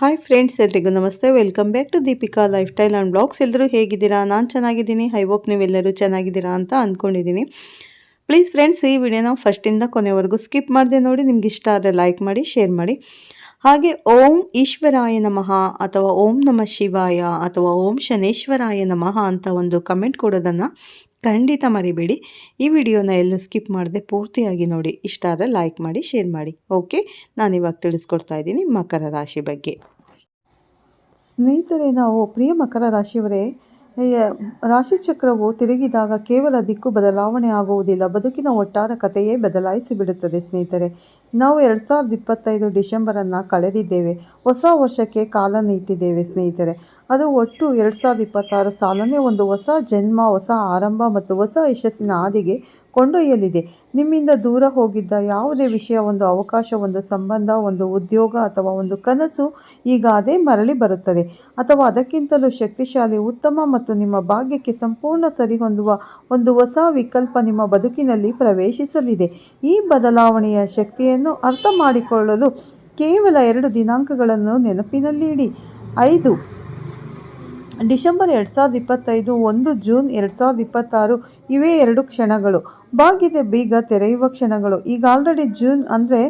Hi friends ಎಲ್ರಿಗೂ ನಮಸ್ತೆ. Welcome back to Deepika lifestyle and blogs ಎಲ್ಲರೂ ಹೇಗಿದ್ದೀರಾ? ನಾನು ಚೆನ್ನಾಗಿದ್ದೀನಿ. ಐ ಹೋಪ್ ನೀವೆಲ್ಲರೂ ಚೆನ್ನಾಗಿದ್ದೀರಾ ಅಂತ ಅಂದ್ಕೊಂಡಿದ್ದೀನಿ ಪ್ಲೀಸ್ ಫ್ರೆಂಡ್ಸ್ ಈ ವಿಡಿಯೋನ ಫಸ್ಟಿಂದ ಕೊನೆವರೆಗೂ ಸ್ಕಿಪ್ ಮಾಡಿದೆ ನೋಡಿ, ನಿಮ್ಗೆ ಇಷ್ಟ ಆದರೆ ಲೈಕ್ ಮಾಡಿ ಶೇರ್ ಮಾಡಿ. ಹಾಗೆ ಓಂ ಈಶ್ವರಾಯ ನಮಃ ಅಥವಾ ಓಂ ನಮ ಶಿವಾಯ ಅಥವಾ ಓಂ ಶನೇಶ್ವರಾಯ ನಮಃ ಅಂತ ಒಂದು ಕಮೆಂಟ್ ಕೊಡೋದನ್ನು ಖಂಡಿತ ಮರಿಬೇಡಿ. ಈ ವಿಡಿಯೋನ ಎಲ್ಲೂ ಸ್ಕಿಪ್ ಮಾಡದೆ ಪೂರ್ತಿಯಾಗಿ ನೋಡಿ. ಇಷ್ಟ ಆದರೆ ಲೈಕ್ ಮಾಡಿ, ಶೇರ್ ಮಾಡಿ. ಓಕೆ? ನಾನಿವಾಗ ತಿಳಿಸ್ಕೊಡ್ತಾ ಇದ್ದೀನಿ ಮಕರ ರಾಶಿ ಬಗ್ಗೆ. ಸ್ನೇಹಿತರೆ, ನಾವು ಪ್ರಿಯ ಮಕರ ರಾಶಿಯವರೇ ರಾಶಿ ಚಕ್ರವು ತಿರುಗಿದಾಗ ಕೇವಲ ದಿಕ್ಕು ಬದಲಾವಣೆ ಆಗುವುದಿಲ್ಲ. ಬದುಕಿನ ಒಟ್ಟಾರೆ ಕಥೆಯೇ ಬದಲಾಯಿಸಿಬಿಡುತ್ತದೆ ಸ್ನೇಹಿತರೆ. ನಾವು ಎರಡು ಸಾವಿರದ ಇಪ್ಪತ್ತೈದು ಡಿಸೆಂಬರನ್ನು ಕಳೆದಿದ್ದೇವೆ. ಹೊಸ ವರ್ಷಕ್ಕೆ ಕಾಲ ನೀತಿದ್ದೇವೆ, ಸ್ನೇಹಿತರೆ. ಅದು ಒಟ್ಟು ಎರಡು ಸಾವಿರದ ಇಪ್ಪತ್ತಾರು ಸಾಲನೇ ಒಂದು ಹೊಸ ಜನ್ಮ, ಹೊಸ ಆರಂಭ ಮತ್ತು ಹೊಸ ಯಶಸ್ಸಿನ ಹಾದಿಗೆ ಕೊಂಡೊಯ್ಯಲಿದೆ. ನಿಮ್ಮಿಂದ ದೂರ ಹೋಗಿದ್ದ ಯಾವುದೇ ವಿಷಯ, ಒಂದು ಅವಕಾಶ, ಒಂದು ಸಂಬಂಧ, ಒಂದು ಉದ್ಯೋಗ ಅಥವಾ ಒಂದು ಕನಸು ಈಗ ಅದೇ ಮರಳಿ ಬರುತ್ತದೆ. ಅಥವಾ ಅದಕ್ಕಿಂತಲೂ ಶಕ್ತಿಶಾಲಿ, ಉತ್ತಮ ಮತ್ತು ನಿಮ್ಮ ಭಾಗ್ಯಕ್ಕೆ ಸಂಪೂರ್ಣ ಸರಿಹೊಂದುವ ಒಂದು ಹೊಸ ವಿಕಲ್ಪ ನಿಮ್ಮ ಬದುಕಿನಲ್ಲಿ ಪ್ರವೇಶಿಸಲಿದೆ. ಈ ಬದಲಾವಣೆಯ ಶಕ್ತಿಯನ್ನು ಅರ್ಥ ಮಾಡಿಕೊಳ್ಳಲು ಕೇವಲ ಎರಡು ದಿನಾಂಕಗಳನ್ನು ನೆನಪಿನಲ್ಲಿಡಿ. ಐದು, ಡಿಸೆಂಬರ್ ಎರಡು ಸಾವಿರದ ಇಪ್ಪತ್ತೈದು, ಒಂದು ಜೂನ್ ಎರಡು ಸಾವಿರದ ಇಪ್ಪತ್ತಾರು, ಇವೇ ಎರಡು ಕ್ಷಣಗಳು. ಬಾಗಿದೆ ಬೀಗ ತೆರೆಯುವ ಕ್ಷಣಗಳು. ಈಗ ಆಲ್ರೆಡಿ ಜೂನ್ ಅಂದರೆ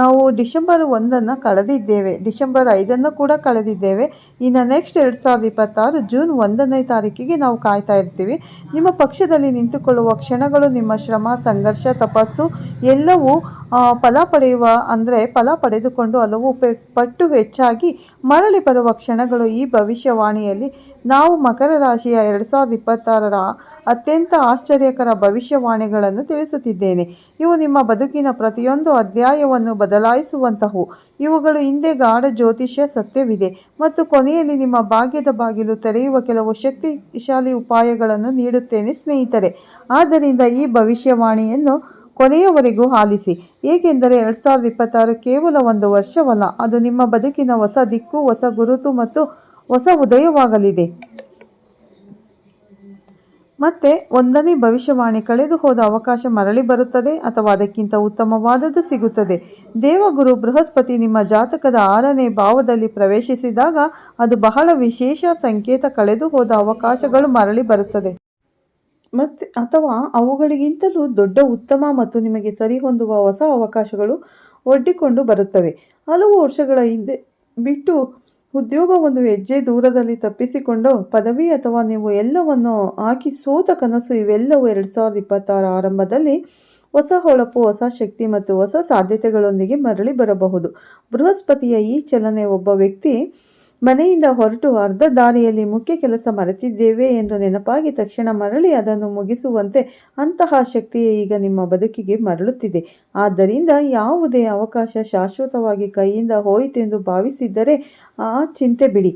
ನಾವು ಡಿಸೆಂಬರ್ ಒಂದನ್ನು ಕಳೆದಿದ್ದೇವೆ. ಡಿಸೆಂಬರ್ ಐದನ್ನು ಕೂಡ ಕಳೆದಿದ್ದೇವೆ. ಇನ್ನು ನೆಕ್ಸ್ಟ್ ಎರಡು ಸಾವಿರದ ಇಪ್ಪತ್ತಾರು, ಜೂನ್ ಒಂದನೇ ತಾರೀಕಿಗೆ ನಾವು ಕಾಯ್ತಾ ಇರ್ತೀವಿ. ನಿಮ್ಮ ಪಕ್ಷದಲ್ಲಿ ನಿಂತುಕೊಳ್ಳುವ ಕ್ಷಣಗಳು, ನಿಮ್ಮ ಶ್ರಮ, ಸಂಘರ್ಷ, ತಪಸ್ಸು ಎಲ್ಲವೂ ಫಲ ಪಡೆಯುವ, ಅಂದರೆ ಫಲ ಪಡೆದುಕೊಂಡು ಹಲವು ಪಟ್ಟು ಹೆಚ್ಚಾಗಿ ಮರಳಿ ಬರುವ ಕ್ಷಣಗಳು ಈ ಭವಿಷ್ಯವಾಣಿಯಲ್ಲಿ. ನಾವು ಮಕರ ರಾಶಿಯ ಎರಡು ಸಾವಿರದ ಇಪ್ಪತ್ತಾರರ ಅತ್ಯಂತ ಆಶ್ಚರ್ಯಕರ ಭವಿಷ್ಯವಾಣಿಗಳನ್ನು ತಿಳಿಸುತ್ತಿದ್ದೇನೆ. ಇವು ನಿಮ್ಮ ಬದುಕಿನ ಪ್ರತಿಯೊಂದು ಅಧ್ಯಾಯವನ್ನು ಬದಲಾಯಿಸುವಂತಹವು. ಇವುಗಳು ಹಿಂದೆ ಗಾಢ ಜ್ಯೋತಿಷ್ಯ ಸತ್ಯವಿದೆ ಮತ್ತು ಕೊನೆಯಲ್ಲಿ ನಿಮ್ಮ ಭಾಗ್ಯದ ಬಾಗಿಲು ತೆರೆಯುವ ಕೆಲವು ಶಕ್ತಿಶಾಲಿ ಉಪಾಯಗಳನ್ನು ನೀಡುತ್ತೇನೆ ಸ್ನೇಹಿತರೆ. ಆದ್ದರಿಂದ ಈ ಭವಿಷ್ಯವಾಣಿಯನ್ನು ಕೊನೆಯವರೆಗೂ ಆಲಿಸಿ. ಏಕೆಂದರೆ ಎರಡು ಸಾವಿರದ ಇಪ್ಪತ್ತಾರು ಕೇವಲ ಒಂದು ವರ್ಷವಲ್ಲ, ಅದು ನಿಮ್ಮ ಬದುಕಿನ ಹೊಸ ದಿಕ್ಕು, ಹೊಸ ಗುರುತು ಮತ್ತು ಹೊಸ ಉದಯವಾಗಲಿದೆ. ಮತ್ತೆ ಒಂದನೇ ಭವಿಷ್ಯವಾಣಿ ಕಳೆದು ಹೋದ ಅವಕಾಶ ಮರಳಿ ಬರುತ್ತದೆ ಅಥವಾ ಅದಕ್ಕಿಂತ ಉತ್ತಮವಾದದ್ದು ಸಿಗುತ್ತದೆ. ದೇವಗುರು ಬೃಹಸ್ಪತಿ ನಿಮ್ಮ ಜಾತಕದ ಆರನೇ ಭಾವದಲ್ಲಿ ಪ್ರವೇಶಿಸಿದಾಗ ಅದು ಬಹಳ ವಿಶೇಷ ಸಂಕೇತ ಕಳೆದು ಹೋದ ಅವಕಾಶಗಳು ಮರಳಿ ಬರುತ್ತದೆ. ಮತ್ತು ಅಥವಾ ಅವುಗಳಿಗಿಂತಲೂ ದೊಡ್ಡ, ಉತ್ತಮ ಮತ್ತು ನಿಮಗೆ ಸರಿಹೊಂದುವ ಹೊಸ ಅವಕಾಶಗಳು ಒಡ್ಡಿಕೊಂಡು ಬರುತ್ತವೆ. ಹಲವು ವರ್ಷಗಳ ಹಿಂದೆ ಬಿಟ್ಟು ಉದ್ಯೋಗ ಒಂದು ಹೆಜ್ಜೆ ದೂರದಲ್ಲಿ ತಪ್ಪಿಸಿಕೊಂಡು ಪದವಿ ಅಥವಾ ನೀವು ಎಲ್ಲವನ್ನು ಹಾಕಿ ಸೋತ ಕನಸು ಇವೆಲ್ಲವೂ ಎರಡು ಸಾವಿರದ ಇಪ್ಪತ್ತಾರ ಆರಂಭದಲ್ಲಿ ಹೊಸ ಹೊಳಪು, ಹೊಸ ಶಕ್ತಿ ಮತ್ತು ಹೊಸ ಸಾಧ್ಯತೆಗಳೊಂದಿಗೆ ಮರಳಿ ಬರಬಹುದು. ಬೃಹಸ್ಪತಿಯ ಈ ಚಲನೆ ಒಬ್ಬ ವ್ಯಕ್ತಿ ಮನೆಯಿಂದ ಹೊರಟು ಅರ್ಧ ದಾರಿಯಲ್ಲಿ ಮುಖ್ಯ ಕೆಲಸ ಮರೆತಿದ್ದೇವೆ ಎಂದು ನೆನಪಾಗಿ ತಕ್ಷಣ ಮರಳಿ ಅದನ್ನು ಮುಗಿಸುವಂತೆ ಅಂತಹ ಶಕ್ತಿಯೇ ಈಗ ನಿಮ್ಮ ಬದುಕಿಗೆ ಮರಳುತ್ತಿದೆ. ಆದ್ದರಿಂದ ಯಾವುದೇ ಅವಕಾಶ ಶಾಶ್ವತವಾಗಿ ಕೈಯಿಂದ ಹೋಯಿತೆಂದು ಭಾವಿಸಿದ್ದರೆ ಆ ಚಿಂತೆ ಬಿಡಿ.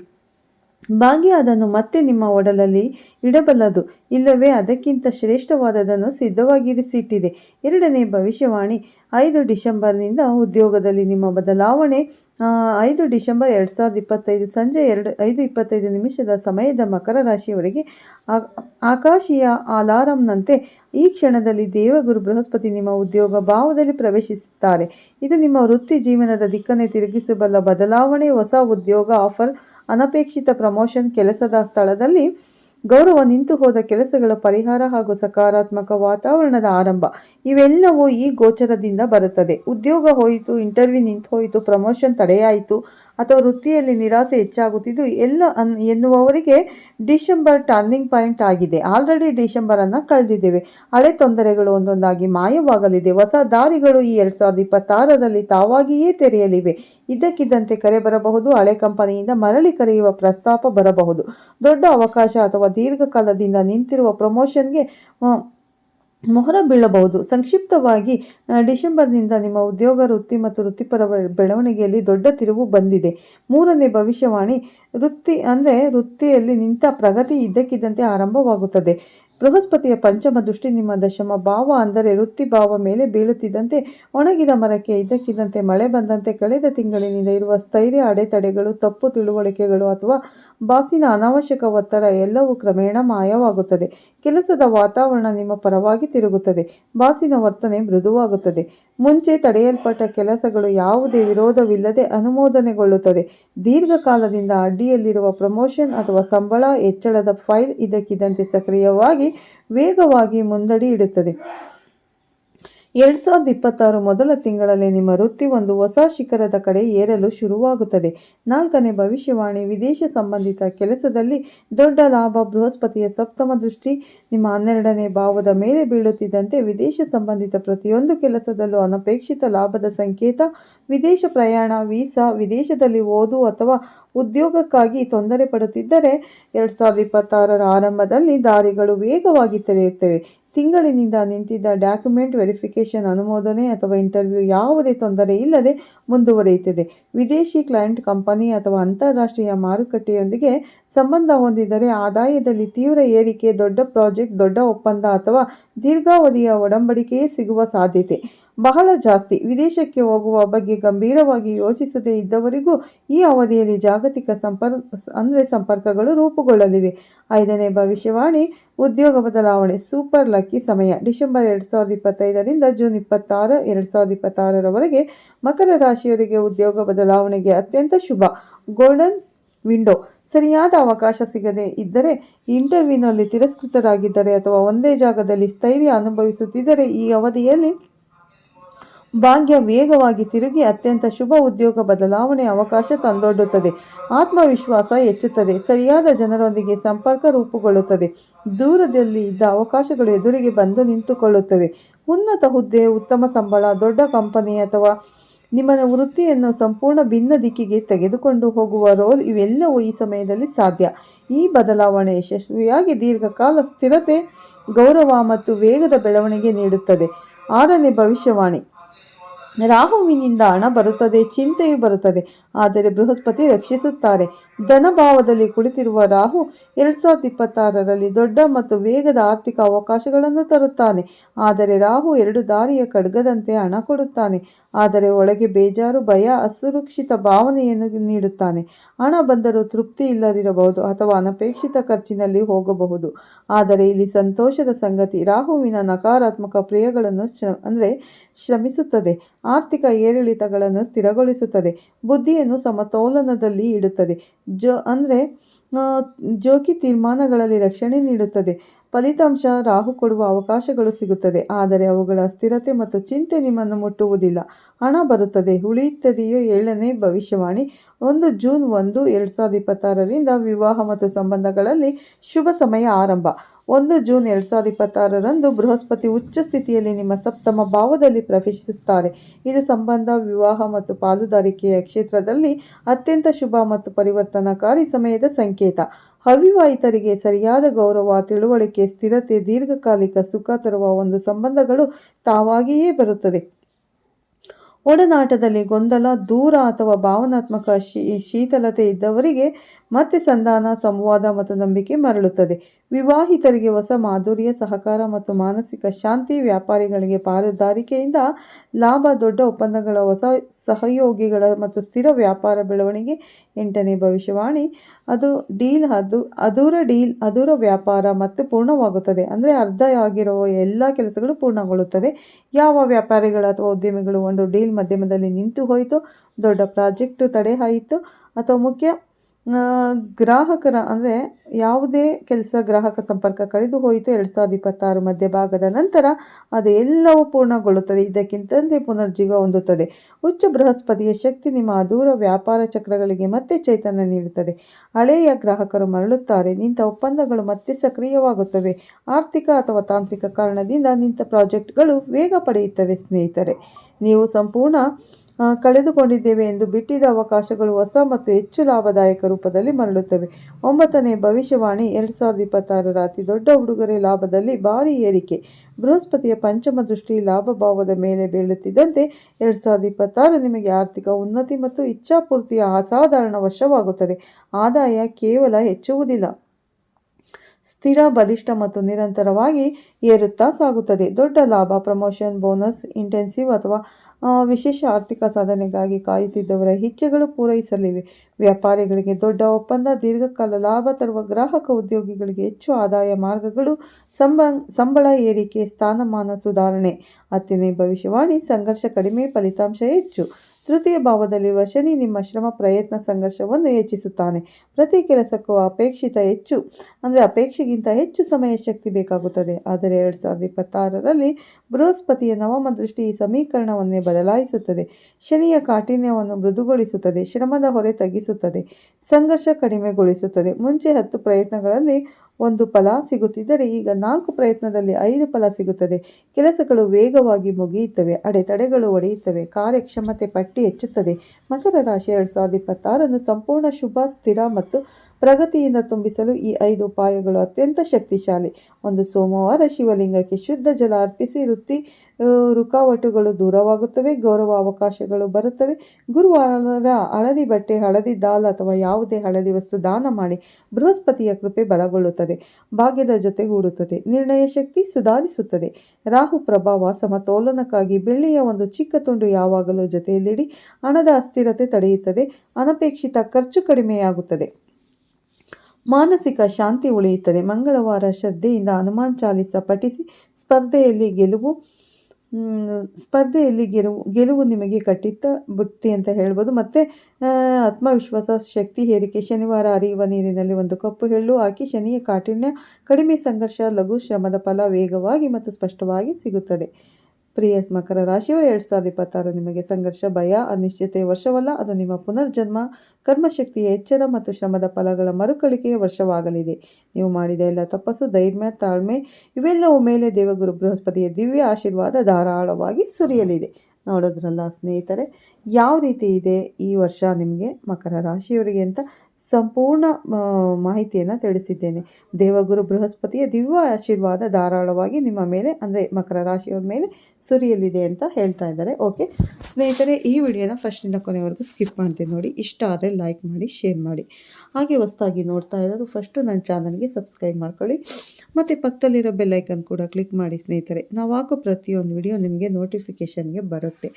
ಭಾಗ್ಯ ಅದನ್ನು ಮತ್ತೆ ನಿಮ್ಮ ಒಡಲಲ್ಲಿ ಇಡಬಲ್ಲದು. ಇಲ್ಲವೇ, ಅದಕ್ಕಿಂತ ಶ್ರೇಷ್ಠವಾದದನ್ನು ಸಿದ್ಧವಾಗಿರಿಸಿಟ್ಟಿದೆ. ಎರಡನೇ ಭವಿಷ್ಯವಾಣಿ, ಐದು ಡಿಸೆಂಬರ್ನಿಂದ ಉದ್ಯೋಗದಲ್ಲಿ ನಿಮ್ಮ ಬದಲಾವಣೆ ಐದು ಡಿಸೆಂಬರ್ ಎರಡು ಸಾವಿರದ ಇಪ್ಪತ್ತೈದು ಸಂಜೆ ಎರಡು, ಐದು ಇಪ್ಪತ್ತೈದು ನಿಮಿಷದ ಸಮಯದ ಮಕರ ರಾಶಿಯವರೆಗೆ ಆಕಾಶೀಯ ಅಲಾರಂನಂತೆ ಈ ಕ್ಷಣದಲ್ಲಿ ದೇವಗುರು ಬೃಹಸ್ಪತಿ ನಿಮ್ಮ ಉದ್ಯೋಗ ಭಾವದಲ್ಲಿ ಪ್ರವೇಶಿಸುತ್ತಾರೆ. ಇದು ನಿಮ್ಮ ವೃತ್ತಿ ಜೀವನದ ದಿಕ್ಕನ್ನೇ ತಿರುಗಿಸಬಲ್ಲ ಬದಲಾವಣೆ, ಹೊಸ ಉದ್ಯೋಗ ಆಫರ್ ಅನಪೇಕ್ಷಿತ ಪ್ರಮೋಷನ್ ಕೆಲಸದ ಸ್ಥಳದಲ್ಲಿ ಗೌರವ ನಿಂತು ಹೋದ ಕೆಲಸಗಳ ಪರಿಹಾರ ಹಾಗೂ ಸಕಾರಾತ್ಮಕ ವಾತಾವರಣದ ಆರಂಭ. ಇವೆಲ್ಲವೂ ಈ ಗೋಚರದಿಂದ ಬರುತ್ತದೆ. ಉದ್ಯೋಗ ಹೋಯಿತು, ಇಂಟರ್ವ್ಯೂ ನಿಂತು ಹೋಯಿತು, ಪ್ರಮೋಷನ್ ತಡೆಯಾಯಿತು. ಅಥವಾ ವೃತ್ತಿಯಲ್ಲಿ ನಿರಾಸೆ ಹೆಚ್ಚಾಗುತ್ತಿದ್ದು, ಎಲ್ಲ ಅನ್, ಎನ್ನುವವರಿಗೆ ಡಿಸೆಂಬರ್ ಟರ್ನಿಂಗ್ ಪಾಯಿಂಟ್ ಆಗಿದೆ. ಆಲ್ರೆಡಿ ಡಿಸೆಂಬರನ್ನು ಕಳೆದಿದ್ದೇವೆ. ಹಳೆ ತೊಂದರೆಗಳು ಒಂದೊಂದಾಗಿ ಮಾಯವಾಗಲಿದೆ. ಹೊಸ ದಾರಿಗಳು ಈ ಎರಡು ಸಾವಿರದ ಇಪ್ಪತ್ತಾರರಲ್ಲಿ ತಾವಾಗಿಯೇ ತೆರೆಯಲಿವೆ. ಇದ್ದಕ್ಕಿದ್ದಂತೆ ಕರೆ ಬರಬಹುದು, ಹಳೆ ಕಂಪನಿಯಿಂದ ಮರಳಿ ಕರೆಯುವ ಪ್ರಸ್ತಾಪ ಬರಬಹುದು. ದೊಡ್ಡ ಅವಕಾಶ ಅಥವಾ ದೀರ್ಘಕಾಲದಿಂದ ನಿಂತಿರುವ ಪ್ರಮೋಷನ್ಗೆ ಮೊಹರ ಬೀಳಬಹುದು. ಸಂಕ್ಷಿಪ್ತವಾಗಿ ಡಿಸೆಂಬರ್ನಿಂದ ನಿಮ್ಮ ಉದ್ಯೋಗ ವೃತ್ತಿ ಮತ್ತು ವೃತ್ತಿಪರ ಬೆಳವಣಿಗೆಯಲ್ಲಿ ದೊಡ್ಡ ತಿರುವು ಬಂದಿದೆ. ಮೂರನೇ ಭವಿಷ್ಯವಾಣಿ, ವೃತ್ತಿ ಅಂದರೆ ವೃತ್ತಿಯಲ್ಲಿ ನಿಂತ ಪ್ರಗತಿ ಇದ್ದಕ್ಕಿದ್ದಂತೆ ಆರಂಭವಾಗುತ್ತದೆ. ಬೃಹಸ್ಪತಿಯ ಪಂಚಮ ದೃಷ್ಟಿ ನಿಮ್ಮ ದಶಮ ಭಾವ ಅಂದರೆ ವೃತ್ತಿ ಭಾವ ಮೇಲೆ ಬೀಳುತ್ತಿದ್ದಂತೆ, ಒಣಗಿದ ಮರಕ್ಕೆ ಇದ್ದಕ್ಕಿದ್ದಂತೆ ಮಳೆ ಬಂದಂತೆ ಕಳೆದ ತಿಂಗಳಿನಿಂದ ಇರುವ ಸ್ಥೈರ್ಯ, ಅಡೆತಡೆಗಳು, ತಪ್ಪು ತಿಳುವಳಿಕೆಗಳು ಅಥವಾ ಬಾಸಿನ ಅನಾವಶ್ಯಕ ಒತ್ತಡ ಎಲ್ಲವೂ ಕ್ರಮೇಣ ಮಾಯವಾಗುತ್ತದೆ. ಕೆಲಸದ ವಾತಾವರಣ ನಿಮ್ಮ ಪರವಾಗಿ ತಿರುಗುತ್ತದೆ. ಬಾಸಿನ ವರ್ತನೆ ಮೃದುವಾಗುತ್ತದೆ. ಮುಂಚೆ ತಡೆಯಲ್ಪಟ್ಟ ಕೆಲಸಗಳು ಯಾವುದೇ ವಿರೋಧವಿಲ್ಲದೆ ಅನುಮೋದನೆಗೊಳ್ಳುತ್ತದೆ. ದೀರ್ಘಕಾಲದಿಂದ ಅಡ್ಡಿಯಲ್ಲಿರುವ ಪ್ರಮೋಷನ್ ಅಥವಾ ಸಂಬಳ ಹೆಚ್ಚಳದ ಫೈಲ್ ಇದಕ್ಕಿದ್ದಂತೆ ಸಕ್ರಿಯವಾಗಿ ವೇಗವಾಗಿ ಮುಂದಡಿ ಇಡುತ್ತದೆ ಎರಡು ಸಾವಿರದ ಇಪ್ಪತ್ತಾರು ಮೊದಲ ತಿಂಗಳಲ್ಲಿ ನಿಮ್ಮ ವೃತ್ತಿ ಒಂದು ಹೊಸ ಶಿಖರದ ಕಡೆ ಏರಲು ಶುರುವಾಗುತ್ತದೆ. ನಾಲ್ಕನೇ ಭವಿಷ್ಯವಾಣಿ, ವಿದೇಶ ಸಂಬಂಧಿತ ಕೆಲಸದಲ್ಲಿ ದೊಡ್ಡ ಲಾಭ, ಬೃಹಸ್ಪತಿಯ ಸಪ್ತಮ ದೃಷ್ಟಿ, ನಿಮ್ಮ ಹನ್ನೆರಡನೇ ಭಾವದ ಮೇಲೆ ಬೀಳುತ್ತಿದ್ದಂತೆ ವಿದೇಶ ಸಂಬಂಧಿತ ಪ್ರತಿಯೊಂದು ಕೆಲಸದಲ್ಲೂ ಅನಪೇಕ್ಷಿತ ಲಾಭದ ಸಂಕೇತ. ವಿದೇಶ ಪ್ರಯಾಣ, ವೀಸಾ, ವಿದೇಶದಲ್ಲಿ ಓದು ಅಥವಾ ಉದ್ಯೋಗಕ್ಕಾಗಿ ತೊಂದರೆ ಪಡುತ್ತಿದ್ದರೆ ಎರಡು ಸಾವಿರದ ಇಪ್ಪತ್ತಾರರ ಆರಂಭದಲ್ಲಿ ದಾರಿಗಳು ವೇಗವಾಗಿ ತೆರೆಯುತ್ತವೆ. ತಿಂಗಳಿನಿಂದ ನಿಂತಿದ್ದ ಡಾಕ್ಯುಮೆಂಟ್ ವೆರಿಫಿಕೇಷನ್ ಅನುಮೋದನೆ ಅಥವಾ ಇಂಟರ್ವ್ಯೂ ಯಾವುದೇ ತೊಂದರೆ ಇಲ್ಲದೆ ಮುಂದುವರಿಯುತ್ತದೆ. ವಿದೇಶಿ ಕ್ಲೈಂಟ್ ಕಂಪನಿ ಅಥವಾ ಅಂತಾರಾಷ್ಟ್ರೀಯ ಮಾರುಕಟ್ಟೆಯೊಂದಿಗೆ ಸಂಬಂಧ ಹೊಂದಿದರೆ ಆದಾಯದಲ್ಲಿ ತೀವ್ರ ಏರಿಕೆ, ದೊಡ್ಡ ಪ್ರಾಜೆಕ್ಟ್ ದೊಡ್ಡ ಒಪ್ಪಂದ ಅಥವಾ ದೀರ್ಘಾವಧಿಯ ಒಡಂಬಡಿಕೆಯೇ ಸಿಗುವ ಸಾಧ್ಯತೆ. ಬಹಳ ಜಾಸ್ತಿ. ವಿದೇಶಕ್ಕೆ ಹೋಗುವ ಬಗ್ಗೆ ಗಂಭೀರವಾಗಿ ಯೋಚಿಸದೇ ಇದ್ದವರಿಗೂ ಈ ಅವಧಿಯಲ್ಲಿ ಜಾಗತಿಕ ಸಂಪರ್ಕ ಅಂದರೆ ಸಂಪರ್ಕಗಳು ರೂಪುಗೊಳ್ಳಲಿವೆ. ಐದನೇ ಭವಿಷ್ಯವಾಣಿ, ಉದ್ಯೋಗ ಬದಲಾವಣೆ, ಸೂಪರ್ ಲಕ್ಕಿ ಸಮಯ. ಡಿಸೆಂಬರ್ ಎರಡು ಸಾವಿರದ ಇಪ್ಪತ್ತೈದರಿಂದ ಜೂನ್ ಇಪ್ಪತ್ತಾರು, ಎರಡು ಸಾವಿರದ ಇಪ್ಪತ್ತಾರರವರೆಗೆ ಮಕರ ರಾಶಿಯವರಿಗೆ ಉದ್ಯೋಗ ಬದಲಾವಣೆಗೆ ಅತ್ಯಂತ ಶುಭ. Golden window. ಸರಿಯಾದ ಅವಕಾಶ ಸಿಗದೆ ಇದ್ದರೆ, ಇಂಟರ್ವ್ಯೂನಲ್ಲಿ ತಿರಸ್ಕೃತರಾಗಿದ್ದರೆ ಅಥವಾ ಒಂದೇ ಜಾಗದಲ್ಲಿ ಸ್ಥೈರ್ಯ ಅನುಭವಿಸುತ್ತಿದ್ದರೆ ಈ ಅವಧಿಯಲ್ಲಿ ಭಾಗ್ಯ ವೇಗವಾಗಿ ತಿರುಗಿ ಅತ್ಯಂತ ಶುಭ ಉದ್ಯೋಗ ಬದಲಾವಣೆ ಅವಕಾಶ ತಂದೊಡ್ಡುತ್ತದೆ. ಆತ್ಮವಿಶ್ವಾಸ ಹೆಚ್ಚುತ್ತದೆ. ಸರಿಯಾದ ಜನರೊಂದಿಗೆ ಸಂಪರ್ಕ ರೂಪುಗೊಳ್ಳುತ್ತದೆ. ದೂರದಲ್ಲಿ ಇದ್ದ ಅವಕಾಶಗಳು ಎದುರಿಗೆ ಬಂದು ನಿಂತುಕೊಳ್ಳುತ್ತವೆ. ಉನ್ನತ ಹುದ್ದೆ, ಉತ್ತಮ ಸಂಬಳ, ದೊಡ್ಡ ಕಂಪನಿ ಅಥವಾ ನಿಮ್ಮ ವೃತ್ತಿಯನ್ನು ಸಂಪೂರ್ಣ ಭಿನ್ನ ದಿಕ್ಕಿಗೆ ತೆಗೆದುಕೊಂಡು ಹೋಗುವ ರೋಲ್ ಇವೆಲ್ಲವೂ ಈ ಸಮಯದಲ್ಲಿ ಸಾಧ್ಯ. ಈ ಬದಲಾವಣೆ ಯಶಸ್ವಿಯಾಗಿ ದೀರ್ಘಕಾಲ ಸ್ಥಿರತೆ, ಗೌರವ ಮತ್ತು ವೇಗದ ಬೆಳವಣಿಗೆ ನೀಡುತ್ತದೆ. ಆರನೇ ಭವಿಷ್ಯವಾಣಿ. ರಾಹುವಿನಿಂದ ಹಣ ಬರುತ್ತದೆ ಚಿಂತೆಯು ಬರುತ್ತದೆ. ಆದರೆ ಬೃಹಸ್ಪತಿ ರಕ್ಷಿಸುತ್ತಾರೆ. ಧನಭಾವದಲ್ಲಿ ಕುಳಿತಿರುವ ರಾಹು ಎರಡ್ ಸಾವಿರದ ಇಪ್ಪತ್ತಾರರಲ್ಲಿ ದೊಡ್ಡ ಮತ್ತು ವೇಗದ ಆರ್ಥಿಕ ಅವಕಾಶಗಳನ್ನು ತರುತ್ತಾನೆ. ಆದರೆ ರಾಹು ಎರಡು ದಾರಿಯ ಖಡ್ಗದಂತೆ ಹಣ ಕೊಡುತ್ತಾನೆ. ಆದರೆ ಒಳಗೆ ಬೇಜಾರು, ಭಯ, ಅಸುರಕ್ಷಿತ ಭಾವನೆಯನ್ನು ನೀಡುತ್ತಾನೆ. ಹಣ ಬಂದರೂ ತೃಪ್ತಿ ಇಲ್ಲದಿರಬಹುದು ಅಥವಾ ಅನಪೇಕ್ಷಿತ ಖರ್ಚಿನಲ್ಲಿ ಹೋಗಬಹುದು. ಆದರೆ ಇಲ್ಲಿ ಸಂತೋಷದ ಸಂಗತಿ ರಾಹುವಿನ ನಕಾರಾತ್ಮಕ ಪ್ರಿಯಗಳನ್ನು ಶ್ರ, ಅಂದರೆ ಶ್ರಮಿಸುತ್ತದೆ. ಆರ್ಥಿಕ ಏರಿಳಿತಗಳನ್ನು ಸ್ಥಿರಗೊಳಿಸುತ್ತದೆ. ಬುದ್ಧಿಯನ್ನು ಸಮತೋಲನದಲ್ಲಿ ಇಡುತ್ತದೆ. ಜೋ ಅಂದರೆ ಜೋಕಿ ತೀರ್ಮಾನಗಳಲ್ಲಿ ರಕ್ಷಣೆ ನೀಡುತ್ತದೆ. ಫಲಿತಾಂಶ ರಾಹು ಕೊಡುವ ಅವಕಾಶಗಳು ಸಿಗುತ್ತದೆ, ಆದರೆ ಅವುಗಳ ಸ್ಥಿರತೆ ಮತ್ತು ಚಿಂತೆ ನಿಮ್ಮನ್ನು ಮುಟ್ಟುವುದಿಲ್ಲ. ಹಣ ಬರುತ್ತದೆ, ಉಳಿಯುತ್ತದೆಯೋ ಏಳನೇ ಭವಿಷ್ಯವಾಣಿ. ಒಂದು ಜೂನ್ ಒಂದು, ಎರಡು ಸಾವಿರದ ಇಪ್ಪತ್ತಾರರಿಂದ ವಿವಾಹ ಮತ್ತು ಸಂಬಂಧಗಳಲ್ಲಿ ಶುಭ ಸಮಯ ಆರಂಭ. ಒಂದು ಜೂನ್ ಎರಡು ಸಾವಿರದ ಇಪ್ಪತ್ತಾರರಂದು ಬೃಹಸ್ಪತಿ ಉಚ್ಚ ಸ್ಥಿತಿಯಲ್ಲಿ ನಿಮ್ಮ ಸಪ್ತಮ ಭಾವದಲ್ಲಿ ಪ್ರವೇಶಿಸುತ್ತಾರೆ. ಇದು ಸಂಬಂಧ, ವಿವಾಹ ಮತ್ತು ಪಾಲುದಾರಿಕೆಯ ಕ್ಷೇತ್ರದಲ್ಲಿ ಅತ್ಯಂತ ಶುಭ ಮತ್ತು ಪರಿವರ್ತನಾಕಾರಿ ಸಮಯದ ಸಂಕೇತ. ಅವಿವಾಹಿತರಿಗೆ ಸರಿಯಾದ ಗೌರವ, ತಿಳುವಳಿಕೆ, ಸ್ಥಿರತೆ, ದೀರ್ಘಕಾಲಿಕ ಸುಖ ತರುವ ಒಂದು ಸಂಬಂಧಗಳು ತಾವಾಗಿಯೇ ಬರುತ್ತದೆ. ಒಡನಾಟದಲ್ಲಿ ಗೊಂದಲ, ದೂರ ಅಥವಾ ಭಾವನಾತ್ಮಕ ಶೀತಲತೆ ಇದ್ದವರಿಗೆ ಮತ್ತೆ ಸಂಧಾನ, ಸಂವಾದ ಮತ್ತು ನಂಬಿಕೆ ಮರಳುತ್ತದೆ. ವಿವಾಹಿತರಿಗೆ ಹೊಸ ಮಾಧುರ್ಯ, ಸಹಕಾರ ಮತ್ತು ಮಾನಸಿಕ ಶಾಂತಿ ವ್ಯಾಪಾರಿಗಳಿಗೆ ಪಾಲುದಾರಿಕೆಯಿಂದ ಲಾಭ, ದೊಡ್ಡ ಒಪ್ಪಂದಗಳ ಹೊಸ ಸಹಯೋಗಿಗಳ ಮತ್ತು ಸ್ಥಿರ ವ್ಯಾಪಾರ ಬೆಳವಣಿಗೆ ಎಂಟನೇ ಭವಿಷ್ಯವಾಣಿ. ಅದು ಡೀಲ್ ಅದು, ಅದೂರ ಡೀಲ್, ಅದೂರ ವ್ಯಾಪಾರ ಮತ್ತು ಪೂರ್ಣವಾಗುತ್ತದೆ. ಅಂದರೆ ಅರ್ಧ ಆಗಿರುವ ಎಲ್ಲ ಕೆಲಸಗಳು ಪೂರ್ಣಗೊಳ್ಳುತ್ತದೆ. ಯಾವ ವ್ಯಾಪಾರಿಗಳು ಅಥವಾ ಉದ್ಯಮಿಗಳು ಒಂದು ಡೀಲ್ ಮಧ್ಯಮದಲ್ಲಿ ನಿಂತು ಹೋಯಿತು, ದೊಡ್ಡ ಪ್ರಾಜೆಕ್ಟ್ ತಡೆ ಅಥವಾ ಮುಖ್ಯ ಗ್ರಾಹಕರ ಅಂದರೆ ಯಾವುದೇ ಕೆಲಸ ಗ್ರಾಹಕ ಸಂಪರ್ಕ ಕಳೆದು ಹೋಯಿತು ಎರಡು ಸಾವಿರದ ಇಪ್ಪತ್ತಾರು ಮಧ್ಯಭಾಗದ ನಂತರ ಅದು ಎಲ್ಲವೂ ಪೂರ್ಣಗೊಳ್ಳುತ್ತದೆ. ಇದಕ್ಕಿಂತಂತೆ ಪುನರ್ಜೀವ ಹೊಂದುತ್ತದೆ. ಉಚ್ಚ ಬೃಹಸ್ಪತಿಯ ಶಕ್ತಿ ನಿಮ್ಮ ಅದೂರ ವ್ಯಾಪಾರ ಚಕ್ರಗಳಿಗೆ ಮತ್ತೆ ಚೈತನ್ಯ ನೀಡುತ್ತದೆ. ಹಳೆಯ ಗ್ರಾಹಕರು ಮರಳುತ್ತಾರೆ. ನಿಂತ ಒಪ್ಪಂದಗಳು ಮತ್ತೆ ಸಕ್ರಿಯವಾಗುತ್ತವೆ. ಆರ್ಥಿಕ ಅಥವಾ ತಾಂತ್ರಿಕ ಕಾರಣದಿಂದ ನಿಂತ ಪ್ರಾಜೆಕ್ಟ್ಗಳು ವೇಗ ಪಡೆಯುತ್ತವೆ ಸ್ನೇಹಿತರೆ. ನೀವು ಸಂಪೂರ್ಣ ಕಳೆದುಕೊಂಡಿದ್ದೇವೆ ಎಂದು ಬಿಟ್ಟಿದ ಅವಕಾಶಗಳು ಹೊಸ ಮತ್ತು ಹೆಚ್ಚು ಲಾಭದಾಯಕ ರೂಪದಲ್ಲಿ ಮರಳುತ್ತವೆ. ಒಂಬತ್ತನೇ ಭವಿಷ್ಯವಾಣಿ, ಎರಡು ಸಾವಿರದ ಇಪ್ಪತ್ತಾರರ ಅತಿ ದೊಡ್ಡ ಉಡುಗೊರೆ ಲಾಭದಲ್ಲಿ ಭಾರಿ ಏರಿಕೆ. ಬೃಹಸ್ಪತಿಯ ಪಂಚಮ ದೃಷ್ಟಿ ಲಾಭ ಭಾವದ ಮೇಲೆ ಬೀಳುತ್ತಿದ್ದಂತೆ ಎರಡು ಸಾವಿರದ ಇಪ್ಪತ್ತಾರು ನಿಮಗೆ ಆರ್ಥಿಕ ಉನ್ನತಿ ಮತ್ತು ಇಚ್ಛಾಪೂರ್ತಿಯ ಅಸಾಧಾರಣ ವರ್ಷವಾಗುತ್ತದೆ. ಆದಾಯ ಕೇವಲ ಹೆಚ್ಚುವುದಿಲ್ಲ. ಸ್ಥಿರ, ಬಲಿಷ್ಠ ಮತ್ತು ನಿರಂತರವಾಗಿ ಏರುತ್ತಾ ಸಾಗುತ್ತದೆ. ದೊಡ್ಡ ಲಾಭ ಪ್ರಮೋಷನ್ ಬೋನಸ್ ಇಂಟೆನ್ಸಿವ್ ಅಥವಾ ವಿಶೇಷ ಆರ್ಥಿಕ ಸಾಧನೆಗಾಗಿ ಕಾಯುತ್ತಿದ್ದವರ ಇಚ್ಛೆಗಳು ಪೂರೈಸಲಿವೆ. ವ್ಯಾಪಾರಿಗಳಿಗೆ ದೊಡ್ಡ ಒಪ್ಪಂದ, ದೀರ್ಘಕಾಲ ಲಾಭ ತರುವ ಗ್ರಾಹಕ ಉದ್ಯೋಗಿಗಳಿಗೆ ಹೆಚ್ಚು ಆದಾಯ ಮಾರ್ಗಗಳು, ಸಂಬ, ಸಂಬಳ ಏರಿಕೆ, ಸ್ಥಾನಮಾನ ಸುಧಾರಣೆ ಹತ್ತನೇ ಭವಿಷ್ಯವಾಣಿ, ಸಂಘರ್ಷ ಕಡಿಮೆ, ಫಲಿತಾಂಶ ಹೆಚ್ಚು. ತೃತೀಯ ಭಾವದಲ್ಲಿರುವ ಶನಿ ನಿಮ್ಮ ಶ್ರಮ, ಪ್ರಯತ್ನ, ಸಂಘರ್ಷವನ್ನು ಹೆಚ್ಚಿಸುತ್ತಾನೆ. ಪ್ರತಿ ಕೆಲಸಕ್ಕೂ ಅಪೇಕ್ಷಿತ ಹೆಚ್ಚು, ಅಂದರೆ ಅಪೇಕ್ಷೆಗಿಂತ ಹೆಚ್ಚು ಸಮಯ ಶಕ್ತಿ ಬೇಕಾಗುತ್ತದೆ. ಆದರೆ ಎರಡು ಸಾವಿರದ ಇಪ್ಪತ್ತಾರರಲ್ಲಿ ಬೃಹಸ್ಪತಿಯ ನವಮ ದೃಷ್ಟಿ ಈ ಸಮೀಕರಣವನ್ನೇ ಬದಲಾಯಿಸುತ್ತದೆ. ಶನಿಯ ಕಾಠಿಣ್ಯವನ್ನು ಮೃದುಗೊಳಿಸುತ್ತದೆ, ಶ್ರಮದ ಹೊರೆ ತಗ್ಗಿಸುತ್ತದೆ, ಸಂಘರ್ಷ ಕಡಿಮೆಗೊಳಿಸುತ್ತದೆ. ಮುಂಚೆ ಹತ್ತು ಪ್ರಯತ್ನಗಳಲ್ಲಿ ಒಂದು ಫಲ ಸಿಗುತ್ತಿದ್ದರೆ ಈಗ ನಾಲ್ಕು ಪ್ರಯತ್ನದಲ್ಲಿ ಐದು ಫಲ ಸಿಗುತ್ತದೆ. ಕೆಲಸಗಳು ವೇಗವಾಗಿ ಮುಗಿಯುತ್ತವೆ. ಅಡೆತಡೆಗಳು ಒಡೆಯುತ್ತವೆ. ಕಾರ್ಯಕ್ಷಮತೆ ಪಟ್ಟಿ ಹೆಚ್ಚುತ್ತದೆ. ಮಕರ ರಾಶಿ ಎರಡು ಸಾವಿರದ ಇಪ್ಪತ್ತಾರನ್ನು ಸಂಪೂರ್ಣ ಶುಭ, ಸ್ಥಿರ ಮತ್ತು ಪ್ರಗತಿಯಿಂದ ತುಂಬಿಸಲು ಈ ಐದು ಉಪಾಯಗಳು ಅತ್ಯಂತ ಶಕ್ತಿಶಾಲಿ. ಒಂದು ಸೋಮವಾರ ಶಿವಲಿಂಗಕ್ಕೆ ಶುದ್ಧ ಜಲ ಅರ್ಪಿಸಿ ವೃತ್ತಿ ರುಕಾವಟುಗಳು ದೂರವಾಗುತ್ತವೆ, ಗೌರವ ಅವಕಾಶಗಳು ಬರುತ್ತವೆ. ಗುರುವಾರ ಹಳದಿ ಬಟ್ಟೆ, ಹಳದಿ ದಾಲ್ ಅಥವಾ ಯಾವುದೇ ಹಳದಿ ವಸ್ತು ದಾನ ಮಾಡಿ ಬೃಹಸ್ಪತಿಯ ಕೃಪೆ ಬಲಗೊಳ್ಳುತ್ತದೆ, ಭಾಗ್ಯದ ಜೊತೆಗೂಡುತ್ತದೆ, ನಿರ್ಣಯ ಶಕ್ತಿ ಸುಧಾರಿಸುತ್ತದೆ. ರಾಹು ಪ್ರಭಾವ ಸಮತೋಲನಕ್ಕಾಗಿ ಬೆಳ್ಳಿಯ ಒಂದು ಚಿಕ್ಕ ತುಂಡು ಯಾವಾಗಲೂ ಜೊತೆಯಲ್ಲಿಡಿ, ಹಣದ ಅಸ್ಥಿರತೆ ತಡೆಯುತ್ತದೆ, ಅನಪೇಕ್ಷಿತ ಖರ್ಚು ಕಡಿಮೆಯಾಗುತ್ತದೆ. ಮಾನಸಿಕ ಶಾಂತಿ ಉಳಿಯುತ್ತದೆ. ಮಂಗಳವಾರ ಶ್ರದ್ಧೆಯಿಂದ ಹನುಮಾನ್ ಚಾಲಿಸ ಪಠಿಸಿ ಸ್ಪರ್ಧೆಯಲ್ಲಿ ಗೆಲುವು ಸ್ಪರ್ಧೆಯಲ್ಲಿ ಗೆಲುವು ಗೆಲುವು ನಿಮಗೆ ಕಟ್ಟಿತ್ತ ಬುತ್ತಿ ಅಂತ ಹೇಳ್ಬೋದು. ಮತ್ತು ಆತ್ಮವಿಶ್ವಾಸ ಶಕ್ತಿ ಹೇರಿಕೆ ಶನಿವಾರ ಹರಿಯುವ ನೀರಿನಲ್ಲಿ ಒಂದು ಕಪ್ಪು ಎಳ್ಳು ಹಾಕಿ ಶನಿಯ ಕಾಠಿಣ್ಯ ಕಡಿಮೆ ಸಂಘರ್ಷ, ಲಘು ಶ್ರಮದ ಫಲ ವೇಗವಾಗಿ ಮತ್ತು ಸ್ಪಷ್ಟವಾಗಿ ಸಿಗುತ್ತದೆ. ಪ್ರಿಯ ಮಕರ ರಾಶಿಯವರು ಎರಡು ಸಾವಿರದ ಇಪ್ಪತ್ತಾರು ನಿಮಗೆ ಸಂಘರ್ಷ, ಭಯ ಅನಿಶ್ಚಿತೆಯ ವರ್ಷವಲ್ಲ. ಅದು ನಿಮ್ಮ ಪುನರ್ಜನ್ಮ, ಕರ್ಮಶಕ್ತಿಯ ಎಚ್ಚರ ಮತ್ತು ಶ್ರಮದ ಫಲಗಳ ಮರುಕಳಿಕೆಯ ವರ್ಷವಾಗಲಿದೆ. ನೀವು ಮಾಡಿದ ಎಲ್ಲ ತಪಸ್ಸು ಧೈರ್ಯ ತಾಳ್ಮೆ, ಇವೆಲ್ಲವೂ ಮೇಲೆ ದೇವಗುರು ಬೃಹಸ್ಪತಿಯ ದಿವ್ಯ ಆಶೀರ್ವಾದ ಧಾರಾಳವಾಗಿ ಸುರಿಯಲಿದೆ. ನೋಡೋದ್ರಲ್ಲ ಸ್ನೇಹಿತರೆ, ಯಾವ ರೀತಿ ಇದೆ ಈ ವರ್ಷ ನಿಮಗೆ ಮಕರ ರಾಶಿಯವರಿಗೆ ಅಂತ ಸಂಪೂರ್ಣ ಮಾಹಿತಿಯನ್ನು ತಿಳಿಸಿದ್ದೇನೆ. ದೇವಗುರು ಬೃಹಸ್ಪತಿಯ ದಿವ್ಯ ಆಶೀರ್ವಾದ ಧಾರಾಳವಾಗಿ ನಿಮ್ಮ ಮೇಲೆ, ಅಂದರೆ ಮಕರ ರಾಶಿಯವರ ಮೇಲೆ ಸುರಿಯಲಿದೆ ಅಂತ ಹೇಳ್ತಾ ಇದ್ದಾರೆ. ಓಕೆ? ಸ್ನೇಹಿತರೆ, ಈ ವಿಡಿಯೋನ ಫಸ್ಟಿಂದ ಕೊನೆವರೆಗೂ ಸ್ಕಿಪ್ ಮಾಡ್ತೀನಿ ನೋಡಿ. ಇಷ್ಟ ಆದರೆ ಲೈಕ್ ಮಾಡಿ, ಶೇರ್ ಮಾಡಿ. ಹಾಗೆ ಹೊಸ್ದಾಗಿ ನೋಡ್ತಾ ಇರೋರು ಫಸ್ಟು ನನ್ನ ಚಾನಲ್ಗೆ ಸಬ್ಸ್ಕ್ರೈಬ್ ಮಾಡ್ಕೊಳ್ಳಿ. ಮತ್ತು ಪಕ್ಕದಲ್ಲಿರೋ ಬೆಲ್ಲೈಕನ್ ಕೂಡ ಕ್ಲಿಕ್ ಮಾಡಿ ಸ್ನೇಹಿತರೆ. ನಾವು ಹಾಕೋ ಪ್ರತಿಯೊಂದು ವಿಡಿಯೋ ನಿಮಗೆ ನೋಟಿಫಿಕೇಷನ್ಗೆ ಬರುತ್ತೆ.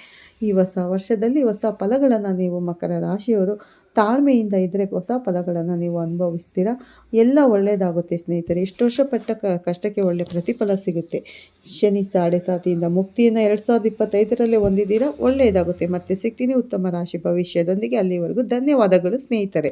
ಈ ಹೊಸ ವರ್ಷದಲ್ಲಿ ಹೊಸ ಫಲಗಳನ್ನು ನೀವು ಮಕರ ರಾಶಿಯವರು ತಾಳ್ಮೆಯಿಂದ ಇದ್ದರೆ ಹೊಸ ಫಲಗಳನ್ನು ನೀವು ಅನುಭವಿಸ್ತೀರಾ? ಎಲ್ಲ ಒಳ್ಳೆಯದಾಗುತ್ತೆ ಸ್ನೇಹಿತರೆ. ಇಷ್ಟು ವರ್ಷ ಪಟ್ಟ ಕಷ್ಟಕ್ಕೆ ಒಳ್ಳೆ ಪ್ರತಿಫಲ ಸಿಗುತ್ತೆ. ಶನಿ ಸಾಡೆ ಸಾತಿಯಿಂದ ಮುಕ್ತಿಯನ್ನು ಎರಡು ಸಾವಿರದ ಇಪ್ಪತ್ತೈದರಲ್ಲೇ ಹೊಂದಿದ್ದೀರಾ? ಒಳ್ಳೆಯದಾಗುತ್ತೆ ಮತ್ತೆ ಸಿಗ್ತೀನಿ. ಉತ್ತಮ ರಾಶಿ ಭವಿಷ್ಯದೊಂದಿಗೆ ಅಲ್ಲಿವರೆಗೂ ಧನ್ಯವಾದಗಳು ಸ್ನೇಹಿತರೆ.